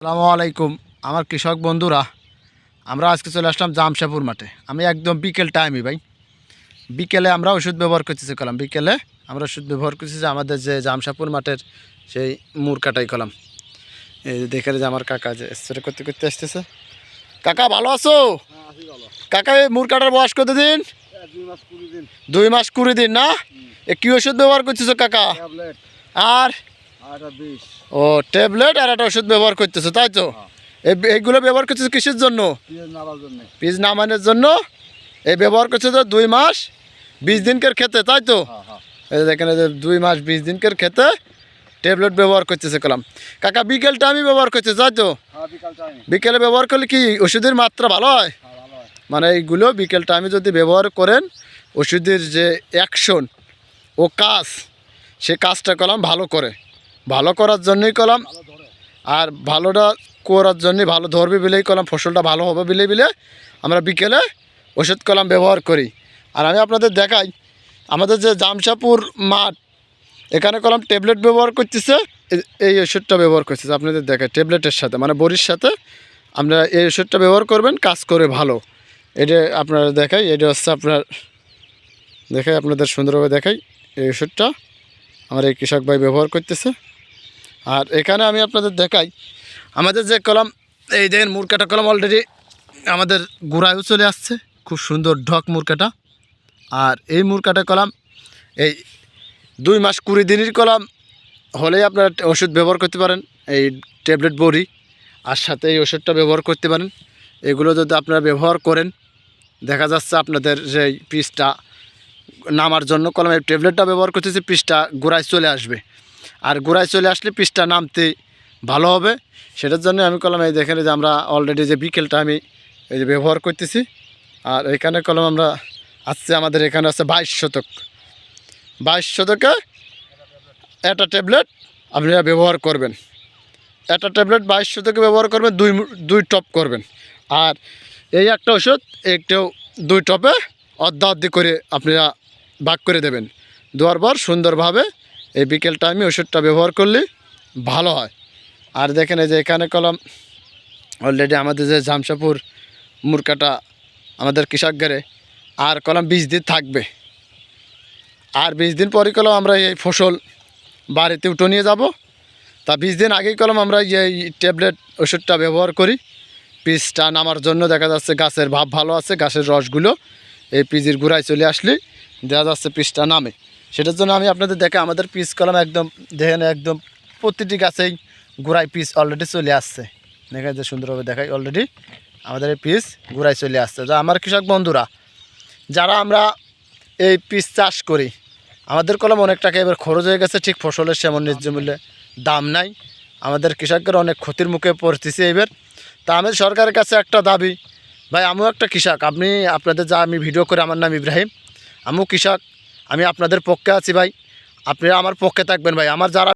আসসালামু আলাইকুম। আমার কৃষক বন্ধুরা আমরা আজকে চলে আসলাম জামশাপুর মাঠে। আমি একদম বিকেল টাইমই ভাই। বিকেলে আমরা ওষুধ ব্যবহার করতেছি কলাম। বিকেলে আমরা ওষুধ ব্যবহার করছি যে আমাদের যে জামশাপুর মাঠের সেই মুর কাটাই কলাম। এই দেখে যে আমার কাকা যে স্প্রে করতে করতে আসতেছে। কাকা ভালো আছো? কাকা এই মুর কাটার বয়স কত দিন। দুই মাস কুড়ি দিন না? এ কি ওষুধ ব্যবহার করতেছো কাকা? আর ও ট্যাবলেট আর একটা ওষুধ ব্যবহার করতেছো তাই তো? এই- এইগুলো ব্যবহার করতেছো কিসের জন্য? পিস নামানোর জন্য? এই ব্যবহার করছে তো দুই মাস বিশ দিনকের খেতে তাই তো? এই দেখেন দুই মাস বিশ দিনকের খেতে ট্যাবলেট ব্যবহার করতেছে কলাম। কাকা বিকেল টাইমই ব্যবহার করছে তাই তো? বিকেলে ব্যবহার করলে কি ওষুধের মাত্রা ভালো হয়? মানে এইগুলো বিকেল টাইমে যদি ব্যবহার করেন ওষুধের যে অ্যাকশন ও কাজ সে কাজটা কলাম ভালো করে। ভালো করার জন্যই কলাম। আর ভালোটা করার জন্যই ভালো ধরবে বিলেই কলাম, ফসলটা ভালো হবে বিলে বিলে আমরা বিকেলে ওষুধ কলাম ব্যবহার করি। আর আমি আপনাদের দেখাই, আমাদের যে জামশাপুর মাঠ, এখানে কলাম ট্যাবলেট ব্যবহার করতেছে, এই ওষুধটা ব্যবহার করতেছে, আপনাদের দেখাই ট্যাবলেটের সাথে মানে বড়ির সাথে। আপনারা এই ওষুধটা ব্যবহার করবেন, কাজ করে ভালো। এটা আপনারা দেখাই, এটা হচ্ছে আপনার, দেখাই আপনাদের সুন্দরভাবে দেখাই, এই ওষুধটা। আমার এই কৃষক ভাই ব্যবহার করতেছে। আর এখানে আমি আপনাদের দেখাই, আমাদের যে কলম, এই দেখেন মুরকাটা কলম অলরেডি আমাদের গোড়ায়ও চলে আসছে, খুব সুন্দর ঢক মুরকাটা আর এই মুরকাটা কলাম, এই দুই মাস কুড়ি দিনের কলাম, হলেই আপনারা ওষুধ ব্যবহার করতে পারেন, এই ট্যাবলেট বড়ি, আর সাথে এই ওষুধটা ব্যবহার করতে পারেন। এগুলো যদি আপনারা ব্যবহার করেন, দেখা যাচ্ছে আপনাদের যে পিসটা নামার জন্য কলম এই ট্যাবলেটটা ব্যবহার করতেছি, পিসটা গোড়ায় চলে আসবে। আর গোড়ায় চলে আসলে পিসটা নামতে ভালো হবে। সেটার জন্য আমি কলম এই দেখেন যে আমরা অলরেডি যে বিকেলটা আমি এই যে ব্যবহার করতেছি। আর এখানে কলম আমরা আসছে আমাদের এখানে আছে বাইশ শতক। বাইশ শতকে একটা ট্যাবলেট আপনারা ব্যবহার করবেন। একটা ট্যাবলেট বাইশ শতকে ব্যবহার করবেন, দুই দুই টপ করবেন। আর এই একটা ওষুধ, একটাও দুই টপে অর্ধা অর্ধি করে আপনারা ভাগ করে দেবেন। দেওয়ার পর সুন্দরভাবে এই বিকেল টাইমে ওষুধটা ব্যবহার করলে ভালো হয়। আর দেখেন এই যে এখানে কলম অলরেডি আমাদের যে জামশাপুর মুরকাটা আমাদের কৃষক ঘরে আর কলম বিশ দিন থাকবে। আর বিশ দিন পরই কলম আমরা এই ফসল বাড়িতে উঠে নিয়ে যাব। তা বিশ দিন আগেই কলম আমরা এই ট্যাবলেট ওষুধটা ব্যবহার করি। পিসটা নামার জন্য দেখা যাচ্ছে গাছের ভাব ভালো আছে, গাছের রসগুলো এই পিজির গুঁড়ায় চলে আসলে দেখা যাচ্ছে পিসটা নামে। সেটার জন্য আমি আপনাদের দেখে আমাদের পিস কলম একদম দেখেন একদম প্রতিটি গাছেই গুঁড়ায় পিস অলরেডি চলে আসছে। দেখা যে সুন্দরভাবে দেখাই অলরেডি আমাদের এই পিস গুঁড়ায় চলে আসছে। যা আমার কৃষক বন্ধুরা যারা আমরা এই পিস চাষ করি আমাদের কলম অনেক টাকা এবার খরচ হয়ে গেছে ঠিক ফসলের সেমন ন্যায্য মূল্যে দাম নাই। আমাদের কৃষকদের অনেক ক্ষতির মুখে পড়তেছে এবার। তা আমি সরকারের কাছে একটা দাবি ভাই আমিও একটা কৃষক আপনি আপনাদের যা আমি ভিডিও করে আমার নাম ইব্রাহিম। আমিও কৃষক আমি আপনাদের পক্ষে আছি ভাই। আপনি আমার পক্ষে থাকবেন ভাই। আমার যারা